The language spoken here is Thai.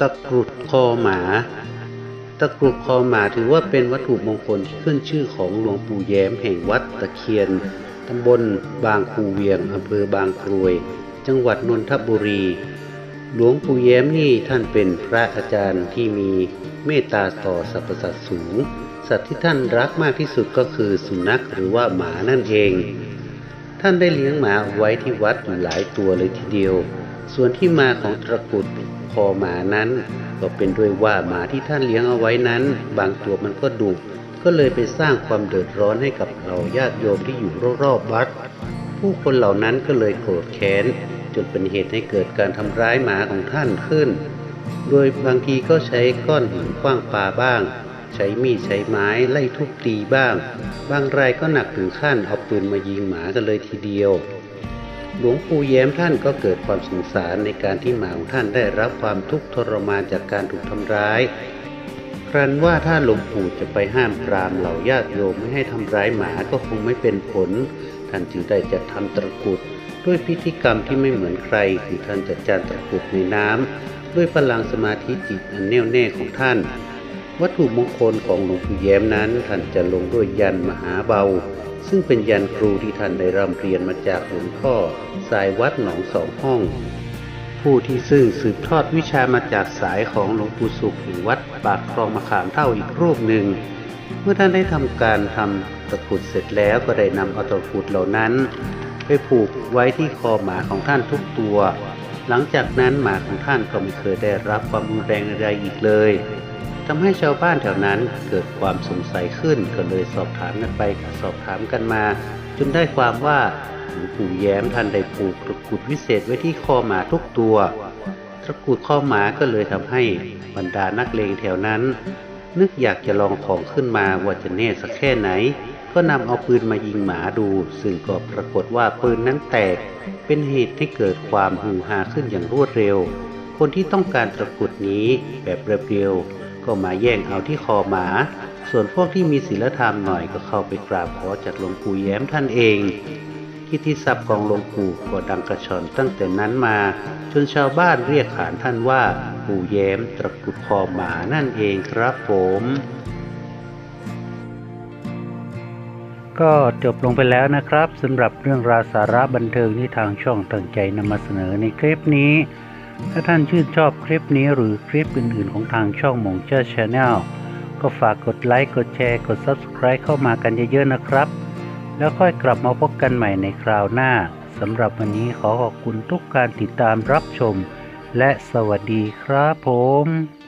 ตะกรุดคอหมา ตะกรุดคอหมาถือว่าเป็นวัตถุมงคลที่ขึ้นชื่อของหลวงปู่แย้มแห่งวัดตะเคียนตำบลบางคูเวียงอำเภอบางกรวย จังหวัดนนทบุรี หลวงปู่แย้มนี่ท่านเป็นพระอาจารย์ที่มีเมตตาต่อสรรพสัตว์สูง สัตว์ที่ท่านรักมากที่สุดก็คือสุนัขหรือว่าหมานั่นเอง ท่านได้เลี้ยงหมาเอาไว้ที่วัดอยู่หลายตัวเลยทีเดียว ส่วนที่มาของตะกุดคอหมานั้น ก็เป็นด้วยว่าหมาที่ท่านเลี้ยงเอาไว้นั้น บางตัวมันก็ดุก็เลยไปสร้างความเดือดร้อนให้กับเราญาติโยมที่อยู่รอบๆวัด ผู้คนเหล่านั้นก็เลยโกรธแค้นจนเป็นเหตุให้เกิดการทำร้ายหมาของท่านขึ้น โดยบางทีก็ใช้ก้อนหินขว้างปาบ้าง ใช้มีดใช้ไม้ไล่ทุบตีบ้าง บางรายก็หนักถึงขั้นเอาปืนมายิงหมากันเลยทีเดียว หลวงปู่แย้มท่านก็เกิดความสงสารในการที่หมาของท่านได้รับความทุกข์ทรมานจากการถูกทำร้าย ครั้นว่าถ้าหลวงปู่จะไปห้ามปรามเหล่าญาติโยมไม่ให้ทำร้ายหมาก็คงไม่เป็นผล ท่านจึงได้จัดทำตะกรุดด้วยพิธีกรรมที่ไม่เหมือนใครคือท่านจัดจานตะกรุดในน้ำด้วยพลังสมาธิจิตอันแน่วแน่ของท่าน วัตถุมงคลของหลวงปู่แย้มนั้นท่านจะลงด้วยยันมหาเบา ซึ่งเป็นยันครูที่ท่านได้ร่ำเรียนมาจากหลวงพ่อสายวัดหนองสองห้อง ผู้ที่ซึ่งสืบทอดวิชามาจากสายของหลวงปู่สุขแห่งวัดปากคลองมะขามเท่าอีกรูปหนึ่ง เมื่อท่านได้ทำการทำตะกุดเสร็จแล้วก็ได้นำเอาตะกุดเหล่านั้น ไปผูกไว้ที่คอหมาของท่านทุกตัว หลังจากนั้นหมาของท่านก็ไม่เคยได้รับความรุนแรงใดๆอีกเลย ทำให้ชาวบ้านแถวนั้นเกิดความสงสัยขึ้นก็เลยสอบถามกันไปสอบถามกันมา จนได้ความว่าหลวงปู่แย้มท่านได้ผูกตะกรุดวิเศษไว้ที่คอหมาทุกตัวตะกรุดข้อหมาก็เลยทำให้บรรดานักเลงแถวนั้น นึกอยากจะลองของขึ้นมาว่าจะแน่สักแค่ไหน ก็นำเอาปืนมายิงหมาดู ซึ่งก็ปรากฏว่าปืนนั้นแตก เป็นเหตุให้เกิดความฮือฮาขึ้นอย่างรวดเร็ว คนที่ต้องการตะกรุดนี้แบบเร็วๆ ก็มาแย่งเอาที่คอหมา ส่วนพวกที่มีศีลธรรมหน่อยก็เข้าไปกราบขอจากหลวงปู่แย้มท่านเองกิติศัพท์ของหลวงปู่ก็ดังกระชอนตั้งแต่นั้นมา จนชาวบ้านเรียกขานท่านว่าปู่แย้มตะกุดคอหมานั่นเองครับผมก็จบลงไปแล้วนะครับสำหรับเรื่องราวสาระบันเทิงที่ทางช่องตั้งใจนำมาเสนอในคลิปนี้ ถ้าท่านชื่นชอบคลิปนี้หรือคลิปอื่นๆ ของทางช่องมงเจอร์ชาแนลก็ฝากกดไลค์ กดแชร์ กด Subscribe เข้ามากันเยอะๆนะครับ แล้วค่อยกลับมาพบกันใหม่ในคราวหน้าสำหรับวันนี้ขอขอบคุณทุกการติดตามรับชม และสวัสดีครับผม